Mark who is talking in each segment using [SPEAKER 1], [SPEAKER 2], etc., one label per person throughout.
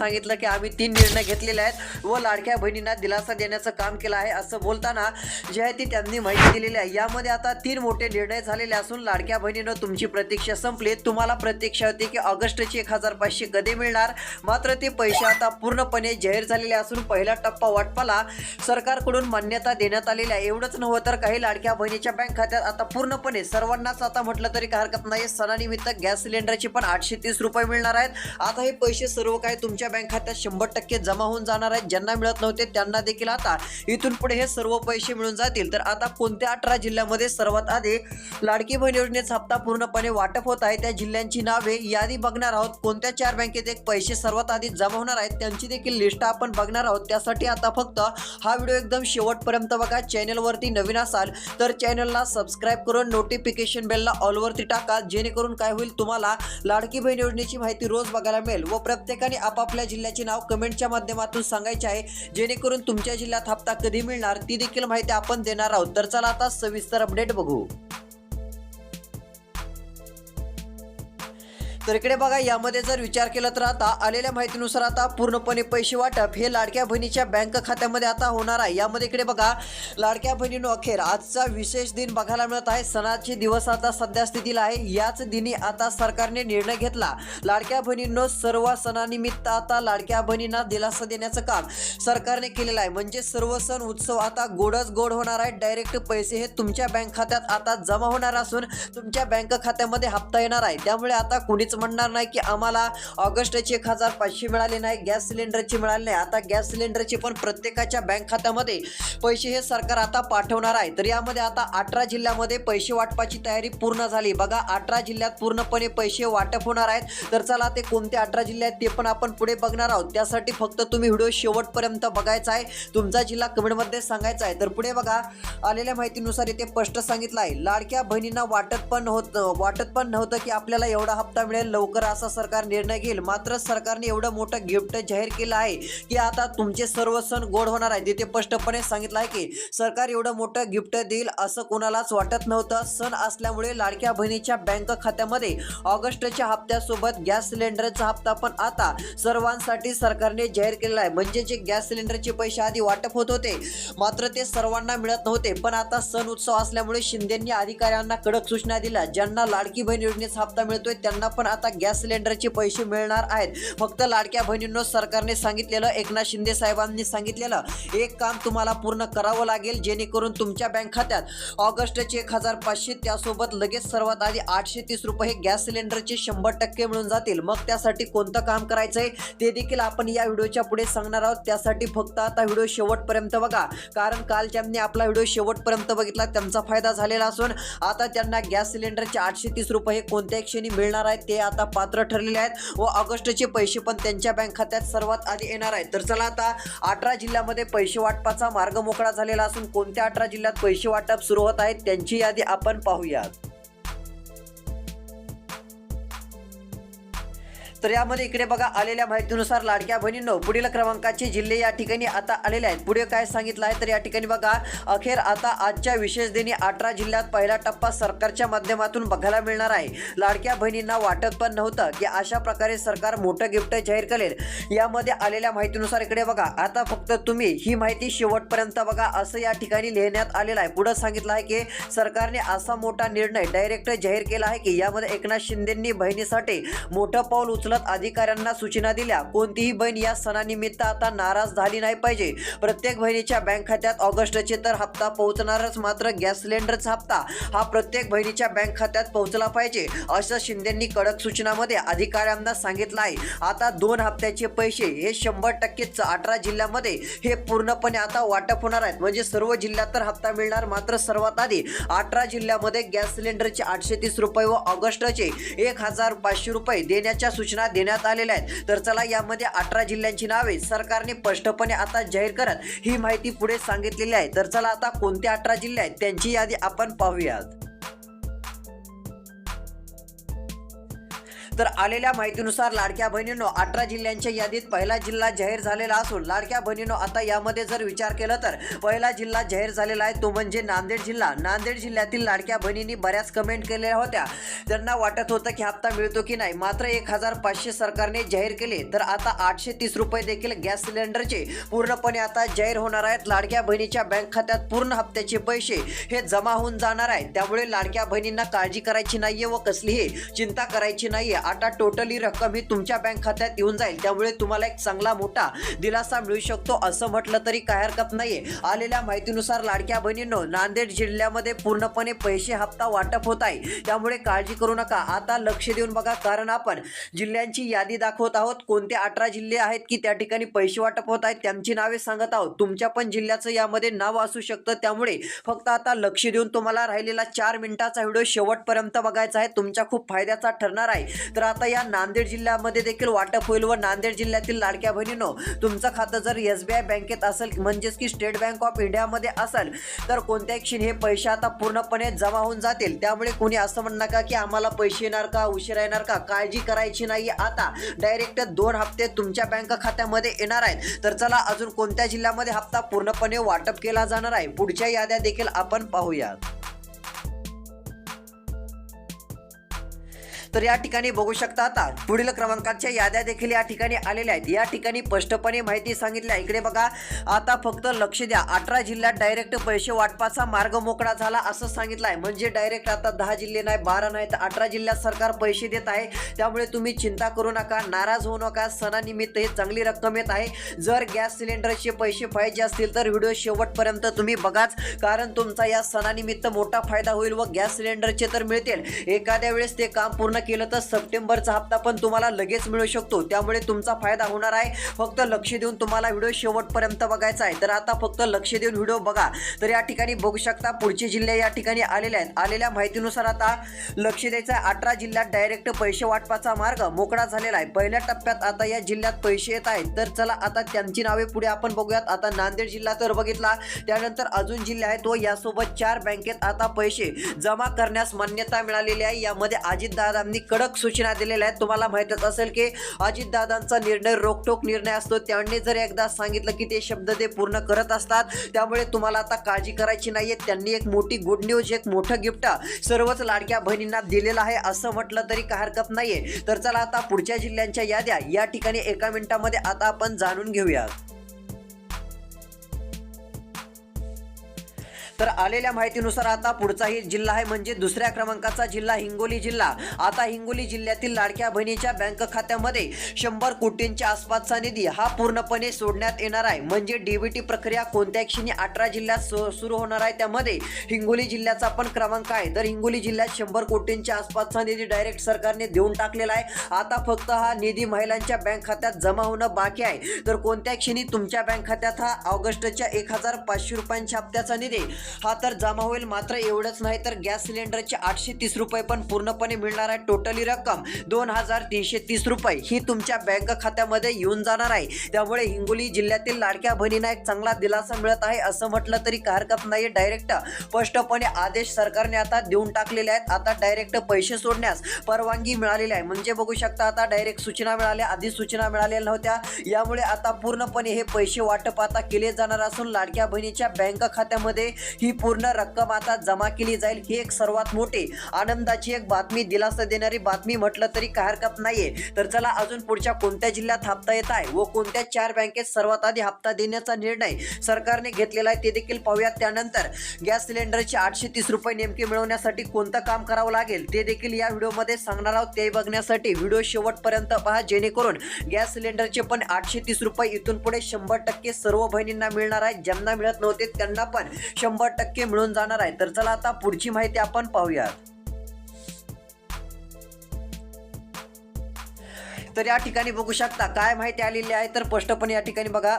[SPEAKER 1] सांगितलं की आम्ही तीन निर्णय घेतलेले आहेत. व लाडक्या बहिणींना दिलासा देण्याचं काम केलं आहे असं बोलताना जे आहे ती त्यांनी माहिती दिलेली आहे. यामध्ये आता तीन मोठे निर्णय झालेले असून लाडक्या बहिणीनं तुमची प्रतीक्षा संपली. तुम्हाला प्रतीक्षा होती की ऑगस्टची एक हजार पाचशे कधी मिळणार. मात्र ते पैसे आता पूर्णपणे जाहीर झालेले असून पहिला टप्पा वाटपाला सरकारकडून मान्यता देण्यात आलेली आहे. एवढंच नव्हतं तर काही लाडक्या बहिणीच्या बँक खात्यात आता पूर्णपणे सर्वांनाच आता म्हटलं तरी हरकत नाही सणानिमित्त गॅस सिलेंडरचे पण आठशे तीस रुपये मिळणार आहेत. आता हे पैसे सर्व काही तुमच्या बँक खात्यात शंभर टक्के जमा होऊन जाणार आहेत. ज्यांना मिळत नव्हते त्यांना देखील आता इथून पुढे हे सर्व पैसे मिळून जातील. तर आता कोणत्या अठरा जिल्ह्यामध्ये सर्वात आधी लाडकी बहीण योजनेचा हप्ता पूर्णपणे वाटप होत आहे त्या जिल्ह्यांची नावे यादी बघणार आहोत. कोणत्या चार बँकेत एक पैसे सर्वात आधी जमा होणार आहेत त्यांची देखील लिस्ट आपण बघणार आहोत. त्यासाठी आता फक्त हा व्हिडिओ एकदम शेवटपर्यंत बघा. चॅनलवरती नवीन असाल तर चॅनलला सबस्क्राईब करून नोटिफिकेशन बेलला ऑलवरती टाका. जेणेकरून काय होईल तुम्हाला लाडकी बहीण योजनेची माहिती रोज बघायला मिळेल व प्रत्येकाने आपापल्या जिल्ह्याचे नाव कमेंटच्या माध्यमातून सांगायचे आहे. जेणेकरून तुमच्या जिल्ह्यात हप्ता कधी मिळणार ती देखील माहिती आपण देणार आहोत. तर चला आता सविस्तर अपडेट बघू. तर इकडे बघा यामध्ये जर विचार केला तर आता आलेल्या माहितीनुसार आता पूर्णपणे पैसे वाटप हे लाडक्या बहिणीच्या बँक खात्यामध्ये आता होणार आहे. यामध्ये इकडे बघा लाडक्या बहिणीनो अखेर आजचा विशेष दिन बघायला मिळत आहे. सणाचे दिवस आता सध्या स्थितीला आहे. याच दिनी आता सरकारने निर्णय घेतला. लाडक्या बहिणींनो सर्व सणानिमित्त आता लाडक्या बहिणींना दिलासा देण्याचं काम सरकारने केलेलं आहे. म्हणजे सर्व सण उत्सव आता गोडच गोड होणार आहे. डायरेक्ट पैसे हे तुमच्या बँक खात्यात आता जमा होणार असून तुमच्या बँक खात्यामध्ये हप्ता येणार आहे. त्यामुळे आता कुणीच म्हणणार नाही की आम्हाला ऑगस्टचे एक हजार पाचशे मिळाले नाही गॅस सिलेंडरचे मिळाले नाही. आता गॅस सिलेंडरचे पण प्रत्येकाच्या बँक खात्यामध्ये पैसे हे सरकार आता पाठवणार आहे. तर यामध्ये आता अठरा जिल्ह्यामध्ये पैसे वाटपाची तयारी पूर्ण झाली. बघा अठरा जिल्ह्यात पूर्णपणे पैसे वाटप होणार आहेत. तर चला ते कोणते अठरा जिल्हे आहेत ते पण आपण पुढे बघणार आहोत. त्यासाठी फक्त तुम्ही व्हिडिओ शेवटपर्यंत बघायचा आहे. तुमचा जिल्हा कमेंटमध्ये सांगायचा आहे. तर पुढे बघा आलेल्या माहितीनुसार इथे स्पष्ट सांगितलं आहे. लाडक्या बहिणींना वाटत पण होत वाटत पण नव्हतं की आपल्याला एवढा हप्ता मिळेल. लवकर असा सरकार निर्णय घेईल. मात्र सरकारने एवढं मोठं गिफ्ट जाहीर केलं आहे की आता तुमचे सर्व सण गोड होणार आहे तिथे स्पष्टपणे सांगितलं आहे की सरकार एवढं मोठं गिफ्ट देईल असं कोणालाच वाटत नव्हतं. सण असल्यामुळे लाडक्या बहिणीच्या बँक खात्यामध्ये ऑगस्टच्या हप्त्यासोबत गॅस सिलेंडरचा हप्ता पण आता सर्वांसाठी सरकारने जाहीर केलेला आहे. म्हणजे जे गॅस सिलेंडरचे पैसे आधी वाटप होत होते मात्र ते सर्वांना मिळत नव्हते. पण आता सण उत्सव असल्यामुळे शिंदेंनी अधिकाऱ्यांना कडक सूचना दिल्या. ज्यांना लाडकी बहीण योजनेचा हप्ता मिळतोय त्यांना पण आता गॅस सिलेंडरचे पैसे मिळणार आहेत. फक्त लाडक्या बहिणींनो सरकारने सांगितलेलं एकनाथ शिंदे साहेबांनी सांगितलेलं एक काम तुम्हाला पूर्ण करावं लागेल जेणेकरून तुमच्या बँक खात्यात ऑगस्टचे एक हजार पाचशे त्यासोबत लगेच सर्वात आधी आठशे तीस रुपये गॅस सिलेंडरचे शंभर टक्के मिळून जातील. मग त्यासाठी कोणतं काम करायचं आहे ते देखील आपण या व्हिडिओच्या पुढे सांगणार आहोत. त्यासाठी फक्त आता व्हिडिओ शेवटपर्यंत बघा कारण काल ज्यांनी आपला व्हिडिओ शेवटपर्यंत बघितला त्यांचा फायदा झालेला असून आता त्यांना गॅस सिलेंडरचे आठशे तीस रुपये कोणत्या क्षणी मिळणार आहेत ते आता पात्र ठरलेले आहेत व ऑगस्टचे पैसे पण त्यांच्या बँक खात्यात सर्वात आधी येणार आहेत. तर चला आता अठरा जिल्ह्यामध्ये पैसे वाटपाचा मार्ग मोकळा झालेला असून कोणत्या अठरा जिल्ह्यात पैसे वाटप सुरू होत आहेत त्यांची यादी आपण पाहूयात. तर यामध्ये इकडे बघा आलेल्या माहितीनुसार लाडक्या बहिणींनो पुढील क्रमांकाचे जिल्हे या ठिकाणी आता आलेले आहेत. पुढे काय सांगितलं आहे तर या ठिकाणी बघा अखेर आता आजच्या विशेष दिनी अठरा जिल्ह्यात पहिला टप्पा सरकारच्या माध्यमातून बघायला मिळणार आहे. लाडक्या बहिणींना वाटत पण नव्हतं की अशा प्रकारे सरकार मोठं गिफ्ट जाहीर करेल. यामध्ये आलेल्या माहितीनुसार इकडे बघा आता फक्त तुम्ही ही माहिती शेवटपर्यंत बघा असं या ठिकाणी लिहिण्यात आलेलं आहे. पुढं सांगितलं आहे की सरकारने असा मोठा निर्णय डायरेक्ट जाहीर केला आहे की यामध्ये एकनाथ शिंदेंनी बहिणीसाठी मोठं पाऊल उचल उचलत अधिकाऱ्यांना सूचना दिल्या. कोणतीही बहीण या सणानिमित्त आता नाराज झाली नाही पाहिजे. प्रत्येक बहिणीच्या बँक खात्यात ऑगस्टचे तर हप्ता पोहोचणारच मात्र गॅस सिलेंडरचा हप्ता हा प्रत्येक बहिणीच्या बँक खात्यात पोहोचला पाहिजे असं शिंदेंनी कडक सूचनामध्ये अधिकाऱ्यांना सांगितलं आहे. आता दोन हप्त्याचे पैसे हे शंभर टक्के अठरा जिल्ह्यामध्ये हे पूर्णपणे आता वाटप होणार आहेत. म्हणजे सर्व जिल्ह्यात तर हप्ता मिळणार मात्र सर्वात आधी अठरा जिल्ह्यामध्ये गॅस सिलेंडरचे आठशे तीस रुपये व ऑगस्टचे एक हजार पाचशे रुपये देण्याच्या सूचना देण्यात आलेल्या आहेत. तर चला यामध्ये अठरा जिल्ह्यांची नावे सरकारने स्पष्टपणे आता जाहीर करत ही माहिती पुढे सांगितलेली आहे. तर चला आता कोणते अठरा जिल्हे आहेत त्यांची यादी आपण पाहूयात. तर आलेल्या माहितीनुसार लाडक्या बहिणींनो अठरा जिल्ह्यांच्या यादीत पहिला जिल्हा जाहीर झालेला असून लाडक्या बहिणींनो आता यामध्ये जर विचार केला तर पहिला जिल्हा जाहीर झालेला आहे तो म्हणजे नांदेड जिल्हा. नांदेड जिल्ह्यातील लाडक्या बहिणींनी बऱ्याच कमेंट केलेल्या होत्या. त्यांना वाटत होतं की हप्ता मिळतो की नाही. मात्र एक हजार पाचशे सरकारने जाहीर केले. तर आता आठशे तीस रुपये देखील गॅस सिलेंडरचे पूर्णपणे आता जाहीर होणार आहेत. लाडक्या बहिणीच्या बँक खात्यात पूर्ण हप्त्याचे पैसे हे जमा होऊन जाणार आहेत त्यामुळे लाडक्या बहिणींना काळजी करायची नाहीये व कसलीही चिंता करायची नाहीये. आता टोटली रक्कम ही तुमच्या बँक खात्यात येऊन जाईल. त्यामुळे तुम्हाला एक चांगला मोठा दिलासा मिळू शकतो असं म्हटलं तरी काय हरकत नाहीये. आलेल्या माहितीनुसार लाडक्या बहिणींनो नांदेड जिल्ह्यामध्ये पूर्णपणे पैसे हप्ता वाटप होत आहे. त्यामुळे काळजी करू नका. आता लक्ष देऊन बघा कारण आपण जिल्ह्यांची यादी दाखवत आहोत. कोणते अठरा जिल्हे आहेत की त्या ठिकाणी पैसे वाटप होत आहेत त्यांची नावे सांगत आहोत. तुमच्या पण जिल्ह्याचं यामध्ये नाव असू शकतं. त्यामुळे फक्त आता लक्ष देऊन तुम्हाला राहिलेला चार मिनिटाचा व्हिडिओ शेवटपर्यंत बघायचा आहे. तुमच्या खूप फायद्याचा ठरणार आहे. तर आता या नांदेड जिल्ह्यामध्ये देखील वाटप होईल व नांदेड जिल्ह्यातील लाडक्या बहिणीनो तुमचं खातं जर एस बी आय बँकेत असेल म्हणजेच की स्टेट बँक ऑफ इंडियामध्ये असेल तर कोणत्या क्षणी हे पैसे आता पूर्णपणे जमा होऊन जातील. त्यामुळे कोणी असं म्हणू नका की आम्हाला पैसे येणार का उशिरा येणार का काळजी करायची नाही. आता डायरेक्ट दोन हप्ते तुमच्या बँक खात्यामध्ये येणार आहेत. तर चला अजून कोणत्या जिल्ह्यामध्ये हप्ता पूर्णपणे वाटप केला जाणार आहे? पुढच्या याद्या देखील आपण पाहूयात. तर या ठिकाणी बघू शकता आता पुढील क्रमांकाच्या याद्या देखील या ठिकाणी आलेल्या आहेत. या ठिकाणी स्पष्टपणे माहिती सांगितली आहे. इकडे बघा आता फक्त लक्ष द्या. अठरा जिल्ह्यात डायरेक्ट पैसे वाटपाचा मार्ग मोकळा झाला असं सांगितलं आहे. म्हणजे डायरेक्ट आता दहा जिल्हे नाही बारा नाही तर अठरा जिल्ह्यात सरकार पैसे देत आहे. त्यामुळे तुम्ही चिंता करू नका नाराज होऊ नका. सणानिमित्त हे चांगली रक्कम येत आहे. जर गॅस सिलेंडरचे पैसे पाहिजे असतील तर व्हिडिओ शेवटपर्यंत तुम्ही बघाच. कारण तुमचा या सणानिमित्त मोठा फायदा होईल व गॅस सिलेंडरचे तर मिळतील. एखाद्या वेळेस ते काम पूर्ण केलं तर सप्टेंबरचा हप्ता पण तुम्हाला लगेच मिळू शकतो. त्यामुळे तुमचा फायदा होणार आहे. फक्त लक्ष देऊन तुम्हाला व्हिडिओ शेवटपर्यंत बघायचा आहे. तर आता फक्त लक्ष देऊन व्हिडिओ बघा. तर या ठिकाणी बघू शकता पुढचे जिल्हे या ठिकाणी आलेले आहेत. आलेल्या माहितीनुसार आता लक्ष द्यायचं आहे. अठरा जिल्ह्यात डायरेक्ट पैसे वाटपाचा मार्ग मोकळा झालेला आहे. पहिल्या टप्प्यात आता या जिल्ह्यात पैसे येत आहेत. तर चला आता त्यांची नावे पुढे आपण बघूयात. आता नांदेड जिल्हा तर बघितला. त्यानंतर अजून जिल्हे आहेत व यासोबत चार बँकेत आता पैसे जमा करण्यास मान्यता मिळालेली आहे. यामध्ये दादांनी कडक सूचना दिलेल्या आहेत. तुम्हाला माहितच असेल की अजितदादांचा निर्णय रोखटोक निर्णय असतो. त्यांनी जर एकदा सांगितलं की ते शब्द ते पूर्ण करत असतात त्यामुळे तुम्हाला आता काळजी करायची नाहीये. त्यांनी एक मोठी गुड न्यूज एक मोठं गिफ्ट सर्वच लाडक्या बहिणींना दिलेलं आहे असं म्हटलं तरी काय हरकत नाहीये. तर चला आता पुढच्या जिल्ह्यांच्या याद्या. या ठिकाणी एका मिनिटामध्ये आता आपण जाणून घेऊया तर आलेल्या माहितीनुसार आता पुढचाही जिल्हा आहे म्हणजे दुसऱ्या क्रमांकाचा जिल्हा हिंगोली जिल्हा. आता हिंगोली जिल्ह्यातील लाडक्या बहिणीच्या बँक खात्यामध्ये शंभर कोटींच्या आसपासचा निधी हा पूर्णपणे सोडण्यात येणार आहे. म्हणजे डीबीटी प्रक्रिया कोणत्या क्षणी अठरा जिल्ह्यात सु- सुरू होणार आहे. त्यामध्ये हिंगोली जिल्ह्याचा पण क्रमांक आहे. तर हिंगोली जिल्ह्यात शंभर कोटींच्या आसपासचा निधी डायरेक्ट सरकारने देऊन टाकलेला आहे. आता फक्त हा निधी महिलांच्या बँक खात्यात जमा होणं बाकी आहे. तर कोणत्या क्षणी तुमच्या बँक खात्यात हा ऑगस्टच्या एक हजार पाचशे रुपयांच्या हप्त्याचा निधी हा तर जमा होईल. मात्र एवढंच नाही तर गॅस सिलेंडरचे आठशे तीस रुपये पण पूर्णपणे मिळणार आहे. टोटली रक्कम दोन हजार तीनशे तीस रुपये ही तुमच्या बँक खात्यामध्ये येऊन जाणार आहे. त्यामुळे हिंगोली जिल्ह्यातील लाडक्या बहिणींना एक चांगला दिलासा मिळत आहे. असं म्हटलं तरी काय हरकत नाही डायरेक्ट स्पष्टपणे आदेश सरकारने आता देऊन टाकलेले आहेत. आता डायरेक्ट पैसे सोडण्यास परवानगी मिळालेली आहे. म्हणजे बघू शकता आता डायरेक्ट सूचना मिळाल्या. आधी सूचना मिळालेल्या नव्हत्या. यामुळे आता पूर्णपणे हे पैसे वाटप आता केले जाणार असून लाडक्या बहिणीच्या बँक खात्यामध्ये ही पूर्ण रक्कम आता जमा केली जाईल ही एक सर्वात मोठी आनंदाची एक बातमी दिलासा देणारी बातमी म्हटलं तरी काय हरकत नाहीये. तर चला अजून पुढच्या कोणत्या जिल्ह्यात हप्ता येत आहे व कोणत्या चार बँकेत सर्वात आधी हप्ता देण्याचा निर्णय सरकारने घेतलेला आहे ते देखील पाहूयात. त्यानंतर गॅस सिलेंडरचे आठशे तीस रुपये नेमके मिळवण्यासाठी कोणतं काम करावं लागेल ते देखील या व्हिडिओमध्ये सांगणार आहोत. ते बघण्यासाठी व्हिडिओ शेवटपर्यंत पहा जेणेकरून गॅस सिलेंडरचे पण आठशे तीस रुपये इथून पुढे शंभर टक्के सर्व बहिणींना मिळणार आहे. ज्यांना मिळत नव्हते त्यांना पण शंभर टक्के मिळून जाणार आहे. तर चला आता पुढची माहिती आपण पाहूयात. तर या ठिकाणी बघू शकता काय माहिती आलेली आहे तर स्पष्टपणे या ठिकाणी बघा.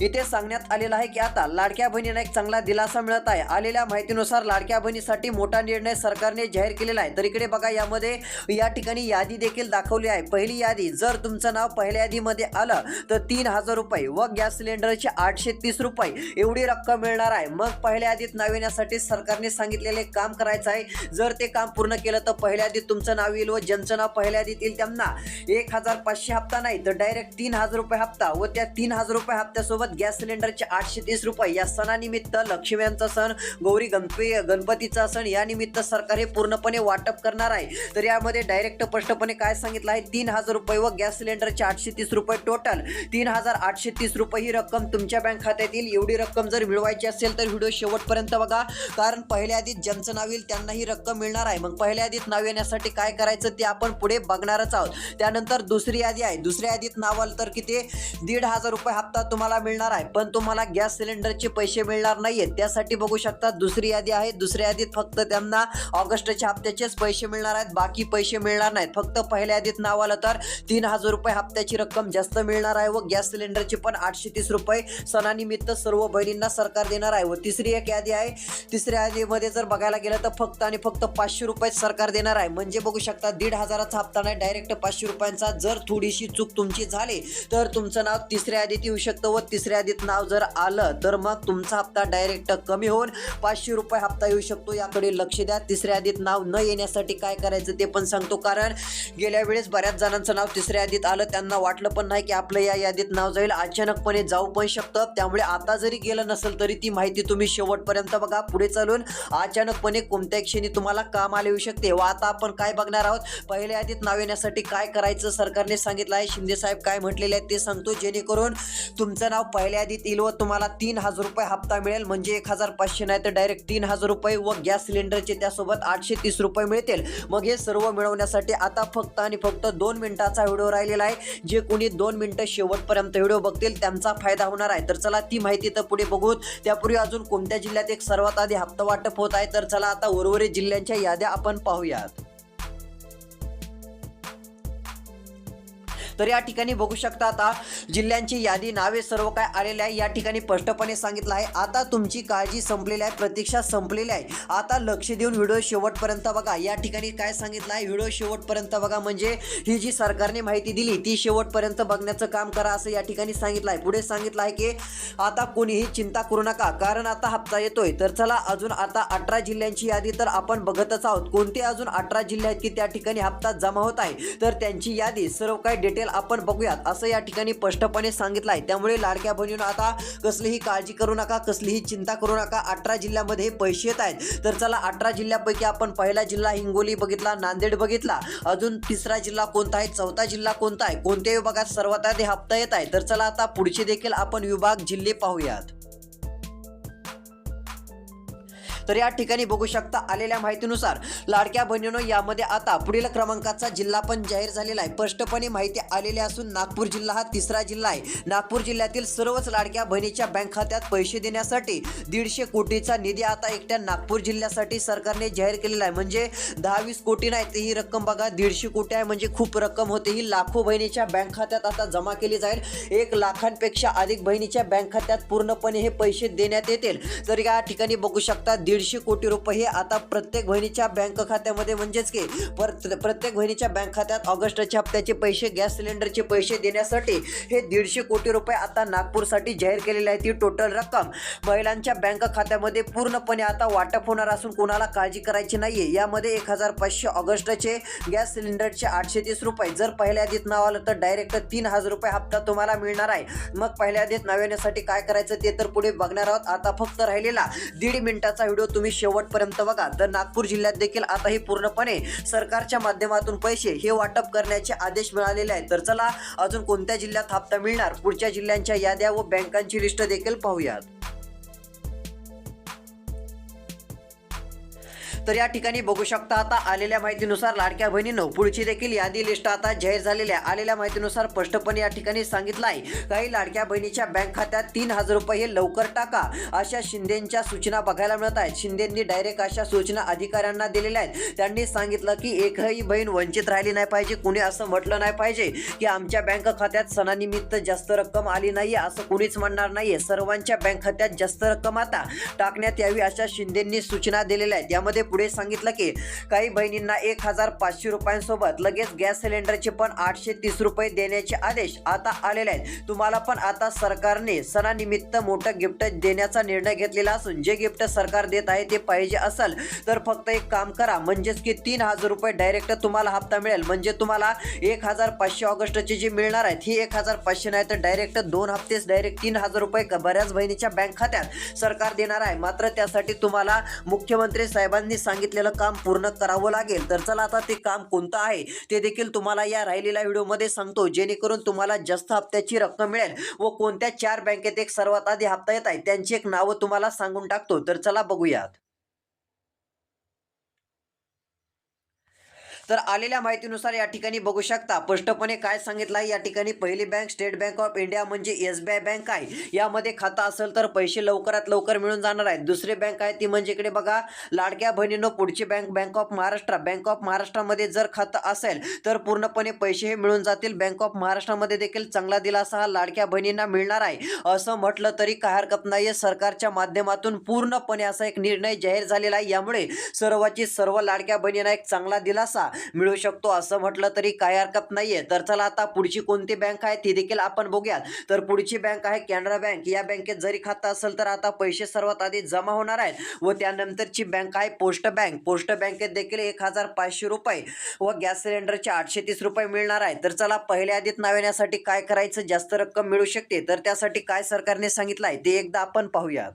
[SPEAKER 1] इथे सांगण्यात आलेलं आहे की आता लाडक्या बहिणींना एक चांगला दिलासा मिळत आहे. आलेल्या माहितीनुसार लाडक्या बहिणीसाठी मोठा निर्णय सरकारने जाहीर केलेला आहे. तर इकडे बघा यामध्ये या ठिकाणी यादी देखील दाखवली आहे. पहिली यादी जर तुमचं नाव पहिल्या यादीमध्ये आलं तर तीन हजार रुपये व गॅस सिलेंडरचे आठशे तीस रुपये एवढी रक्कम मिळणार आहे. मग पहिल्या यादीत नाव येण्यासाठी सरकारने सांगितलेले काम करायचं आहे. जर ते काम पूर्ण केलं तर पहिल्या यादीत तुमचं नाव येईल व ज्यांचं नाव पहिल्या यादीत येईल त्यांना एक हजार पाचशे हप्ता नाही तर डायरेक्ट तीन हजार रुपये हप्ता व त्या तीन हजार रुपये हप्त्यासोबत गॅस सिलेंडरचे आठशे तीस रुपये. या सणानिमित्त लक्ष्म्यांचा सण गौरी गणपती गणपतीचा सण या निमित्त सरकार हे पूर्णपणे वाटप करणार आहे. तर यामध्ये डायरेक्ट स्पष्टपणे काय सांगितलं आहे? तीन हजार रुपये व गॅस सिलेंडरचे आठशे तीस रुपये टोटल तीन हजार आठशे तीस रुपये ही रक्कम तुमच्या बँक खात्यात येईल एवढी रक्कम जर मिळवायची असेल तर व्हिडिओ शेवटपर्यंत बघा. कारण पहिल्या आधीत ज्यांचं नाव येईल त्यांना ही रक्कम मिळणार आहे. मग पहिल्या आधीत नाव येण्यासाठी काय करायचं ते आपण पुढे बघणारच आहोत. त्यानंतर दुसरी यादी आहे. दुसऱ्या यादीत नाव आलं तर किती? दीड हजार रुपये हप्ता तुम्हाला मिळणार आहे. पण तुम्हाला गॅस सिलेंडरचे पैसे मिळणार नाहीयेत. त्यासाठी बघू शकता दुसरी यादी आहे. दुसऱ्या यादीत फक्त त्यांना ऑगस्टच्या हप्त्याचेच पैसे मिळणार आहेत. बाकी पैसे मिळणार नाहीत. फक्त पहिल्या यादीत नाव आलं तर तीन हजार रुपये हप्त्याची रक्कम जास्त मिळणार आहे व गॅस सिलेंडरचे पण आठशे तीस रुपये सणानिमित्त सर्व बहिणींना सरकार देणार आहे व तिसरी एक यादी आहे. तिसऱ्या यादीमध्ये जर बघायला गेलं तर फक्त आणि फक्त पाचशे रुपये सरकार देणार आहे. म्हणजे बघू शकता दीड हजाराचा हप्ता नाही. डायरेक्ट पाचशे रुपयांचा जर थोडीशी चूक तुमची झाली तर तुमचं नाव तिसऱ्या यादीत येऊ शकतं व तिसऱ्या यादीत नाव जर आलं तर मग तुमचा हप्ता डायरेक्ट कमी होऊन पाचशे रुपये हप्ता येऊ शकतो. याकडे लक्ष द्या. तिसऱ्या यादीत नाव न येण्यासाठी काय करायचं ते पण सांगतो. कारण गेल्या वेळेस बऱ्याच जणांचं नाव तिसऱ्या यादीत आलं. त्यांना वाटलं पण नाही की आपलं या यादीत नाव जाईल. अचानकपणे जाऊ पण शकतं. त्यामुळे आता जरी गेलं नसेल तरी ती माहिती तुम्ही शेवटपर्यंत बघा. पुढे चालून अचानकपणे कोणत्याही क्षणी तुम्हाला कामाला येऊ शकते. व आता आपण काय बघणार आहोत? पहिल्या यादीत नाव येण्यासाठी काय करायचं? सरकारने सांगितलं आहे. शिंदे साहेब काय म्हटलेले आहेत ते सांगतो. जेणेकरून तुमचं नाव पहिल्या यादीत येईल व तुम्हाला तीन हजार रुपये हप्ता मिळेल. म्हणजे एक हजार पाचशे नाही तर डायरेक्ट तीन हजार रुपये व गॅस सिलेंडरचे त्यासोबत आठशे तीस रुपये मिळतील. मग हे सर्व मिळवण्यासाठी आता फक्त आणि फक्त दोन मिनिटाचा व्हिडिओ राहिलेला आहे. जे कोणी दोन मिनिटं शेवटपर्यंत व्हिडिओ बघतील त्यांचा फायदा होणार आहे. तर चला ती माहिती तर पुढे बघूत. त्यापूर्वी अजून कोणत्या जिल्ह्यात एक सर्वात आधी हप्ता वाटप होत आहे? तर चला आता उर्वरित जिल्ह्यांच्या याद्या आपण पाहूयात. तर या ठिकाणी बघू शकता आता जिल्ह्यांची यादी नावे सर्व काय आलेले आहे. या ठिकाणी स्पष्टपणे सांगितलं आहे. आता तुमची काळजी संपलेली आहे प्रतीक्षा संपलेली आहे. आता लक्ष देऊन व्हिडिओ शेवटपर्यंत बघा. या ठिकाणी काय सांगितलं आहे? व्हिडिओ शेवटपर्यंत बघा. म्हणजे ही जी सरकारने माहिती दिली ती शेवटपर्यंत बघण्याचं काम करा असं या ठिकाणी सांगितलं आहे. पुढे सांगितलं आहे की आता कोणीही चिंता करू नका. कारण आता हप्ता येतोय. तर चला अजून आता अठरा जिल्ह्यांची यादी तर आपण बघतच आहोत. कोणते अजून अठरा जिल्हे आहेत की त्या ठिकाणी हप्ता जमा होत आहे? तर त्यांची यादी सर्व काही डिटेल आपण बघूयात. असं या ठिकाणी स्पष्टपणे सांगितलं आहे त्यामुळे लाडक्या बहिणीनं आता कसलीही काळजी करू नका कसलीही चिंता करू नका. अठरा जिल्ह्यामध्ये पैसे येत आहेत. तर चला अठरा जिल्ह्यापैकी आपण पहिला जिल्हा हिंगोली बघितला नांदेड बघितला. अजून तिसरा जिल्हा कोणता आहे? चौथा जिल्हा कोणता आहे? कोणत्या विभागात सर्वात आधी हप्ता येत आहे? तर चला आता पुढचे देखील आपण विभाग जिल्हे पाहूयात. तर या ठिकाणी बघू शकता आलेल्या माहितीनुसार लाडक्या बहिणीनो यामध्ये आता पुढील क्रमांकाचा जिल्हा पण जाहीर झालेला आहे. स्पष्टपणे माहिती आलेली असून नागपूर जिल्हा हा तिसरा जिल्हा आहे. नागपूर जिल्ह्यातील सर्वच लाडक्या बहिणीच्या बँक खात्यात पैसे देण्यासाठी दीडशे कोटीचा निधी आता एकट्या नागपूर जिल्ह्यासाठी सरकारने जाहीर केलेला आहे. म्हणजे दहा वीस कोटी नाही तर ही रक्कम बघा दीडशे कोटी आहे. म्हणजे खूप रक्कम होते. ही लाखो बहिणीच्या बँक खात्यात आता जमा केली जाईल. एक लाखांपेक्षा अधिक बहिणीच्या बँक खात्यात पूर्णपणे हे पैसे देण्यात येतील. तर या ठिकाणी बघू शकता दीडशे कोटी रुपये हे आता प्रत्येक बहिणीच्या बँक खात्यामध्ये म्हणजेच की प्रत्येक बहिणीच्या बँक खात्यात ऑगस्टच्या हप्त्याचे पैसे गॅस सिलेंडरचे पैसे देण्यासाठी हे दीडशे कोटी रुपये आता नागपूरसाठी जाहीर केलेली आहे ती टोटल रक्कम महिलांच्या बँक खात्यामध्ये पूर्णपणे आता वाटप होणार असून कोणाला काळजी करायची नाहीये. यामध्ये एक हजार पाचशे ऑगस्टचे गॅस सिलेंडरचे आठशे तीस रुपये. जर पहिल्या यादीत नाव आलं तर डायरेक्ट तीन हजार रुपये हप्ता तुम्हाला मिळणार आहे. मग पहिल्या यादीत नाव येण्यासाठी काय करायचं ते तर पुढे बघणार आहोत. आता फक्त राहिलेला दीड मिनिटाचा व्हिडिओ तुम्ही शेवटपर्यंत बघा. तर नागपूर जिल्ह्यात देखील आता हे पूर्णपणे सरकारच्या माध्यमातून पैसे हे वाटप करण्याचे आदेश मिळालेले आहेत. तर चला अजून कोणत्या जिल्ह्यात हप्ता मिळणार? पुढच्या जिल्ह्यांच्या याद्या व बँकांची लिस्ट देखील पाहूयात. तर या ठिकाणी बघू शकता आता आलेल्या माहितीनुसार लाडक्या बहिणीनं पुढची देखील यादी लिस्ट आता जाहीर झालेल्या आलेल्या माहितीनुसार स्पष्टपणे या ठिकाणी सांगितलं आहे. काही लाडक्या बहिणीच्या बँक खात्यात तीन हजार रुपये हे लवकर टाका अशा शिंदेच्या सूचना बघायला मिळत आहेत. शिंदेंनी डायरेक्ट अशा सूचना अधिकाऱ्यांना दिलेल्या आहेत. त्यांनी सांगितलं की एकही बहीण वंचित राहिली नाही पाहिजे कुणी असं म्हटलं नाही पाहिजे की आमच्या बँक खात्यात सणानिमित्त जास्त रक्कम आली नाही असं कुणीच म्हणणार नाहीये. सर्वांच्या बँक खात्यात जास्त रक्कम आता टाकण्यात यावी अशा शिंदेंनी सूचना दिलेल्या आहेत. यामध्ये पुढे सांगितलं की काही बहिणींना एक हजार पाचशे रुपयांसोबत लगेच गॅस सिलेंडरचे पण आठशे तीस रुपये देण्याचे आदेश आता आलेले आहेत. तुम्हाला पण आता सरकारने सणानिमित्त मोठं गिफ्ट देण्याचा निर्णय घेतलेला असून जे गिफ्ट सरकार देत आहे ते पाहिजे असेल तर फक्त एक काम करा म्हणजेच की तीन हजार रुपये डायरेक्ट तुम्हाला हप्ता मिळेल. म्हणजे तुम्हाला एक हजार पाचशे ऑगस्टचे जे मिळणार आहेत ही एक हजार पाचशे नाही तर डायरेक्ट दोन हप्तेच डायरेक्ट तीन हजार रुपये बऱ्याच बहिणीच्या बँक खात्यात सरकार देणार आहे. मात्र त्यासाठी तुम्हाला मुख्यमंत्री साहेबांनी सांगितलेलं काम पूर्ण करावं लागेल. तर चला आता ते काम कोणतं आहे ते देखील तुम्हाला या राहिलेल्या व्हिडिओमध्ये सांगतो. जेणेकरून तुम्हाला जास्त हप्त्याची रक्कम मिळेल व कोणत्या चार बँकेत एक सर्वात आधी हप्ता येत आहे त्यांची एक नावं तुम्हाला सांगून टाकतो. तर चला बघूयात. तर आलेल्या माहितीनुसार या ठिकाणी बघू शकता स्पष्टपणे काय सांगितलं आहे या ठिकाणी पहिली bank state bank of India म्हणजे एस बी आय बँक आहे. यामध्ये खातं असेल तर पैसे लवकरात लवकर मिळून जाणार आहेत. दुसरी बँक आहे ती म्हणजे इकडे बघा लाडक्या बहिणीनं पुढची bank bank of Maharashtra bank of महाराष्ट्रामध्ये जर खातं असेल तर पूर्णपणे पैसे हे मिळून जातील. बँक ऑफ महाराष्ट्रामध्ये देखील चांगला दिलासा हा लाडक्या बहिणींना मिळणार आहे. असं म्हटलं तरी काय हरकत नाही सरकारच्या माध्यमातून पूर्णपणे असा एक निर्णय जाहीर झालेला आहे. यामुळे सर्वाची सर्व लाडक्या बहिणींना एक चांगला दिलासा मिळू शकतो असं म्हटलं तरी काय हरकत नाहीये. तर चला आता पुढची कोणती बँक आहे ती देखील आपण बघूयात. तर पुढची बँक आहे कॅनरा बँक या बँकेत जरी खातं असेल तर आता पैसे सर्वात आधी जमा होणार आहेत व त्यानंतरची बँक आहे पोस्ट बँक पोस्ट बँकेत देखील एक हजार पाचशे रुपये व गॅस सिलेंडरचे आठशे तीस रुपये मिळणार आहे तर चला पहिल्या आधीत नाव येण्यासाठी काय करायचं? जास्त रक्कम मिळू शकते. तर त्यासाठी काय सरकारने सांगितलं आहे ते एकदा आपण पाहूयात.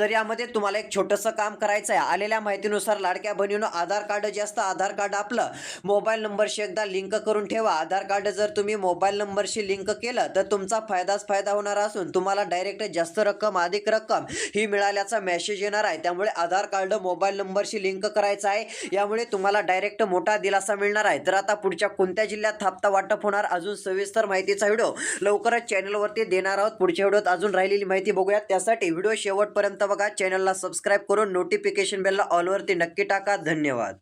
[SPEAKER 1] तर यामध्ये तुम्हाला एक छोटंसं काम करायचं आहे आलेल्या माहितीनुसार लाडक्या बहिणीनं आधार कार्ड जे असतं आधार कार्ड आपलं. मोबाईल नंबरशी एकदा लिंक करून ठेवा. आधार कार्ड जर तुम्ही मोबाईल नंबरशी लिंक केलं तर तुमचा फायदाच फायदा होणार असून तुम्हाला डायरेक्ट जास्त रक्कम अधिक रक्कम ही मिळाल्याचा मेसेज येणार आहे. त्यामुळे आधार कार्ड मोबाईल नंबरशी लिंक करायचं आहे. यामुळे तुम्हाला डायरेक्ट मोठा दिलासा मिळणार आहे. तर आता पुढच्या कोणत्या जिल्ह्यात हप्ता वाटप होणार अजून सविस्तर माहितीचा व्हिडिओ लवकरच चॅनलवरती देणार आहोत. पुढच्या व्हिडिओत अजून राहिलेली माहिती बघूयात. त्यासाठी व्हिडिओ शेवटपर्यंत बघा. चॅनलला सबस्क्राईब करून नोटिफिकेशन बेलला ऑलवरती नक्की टाका. धन्यवाद.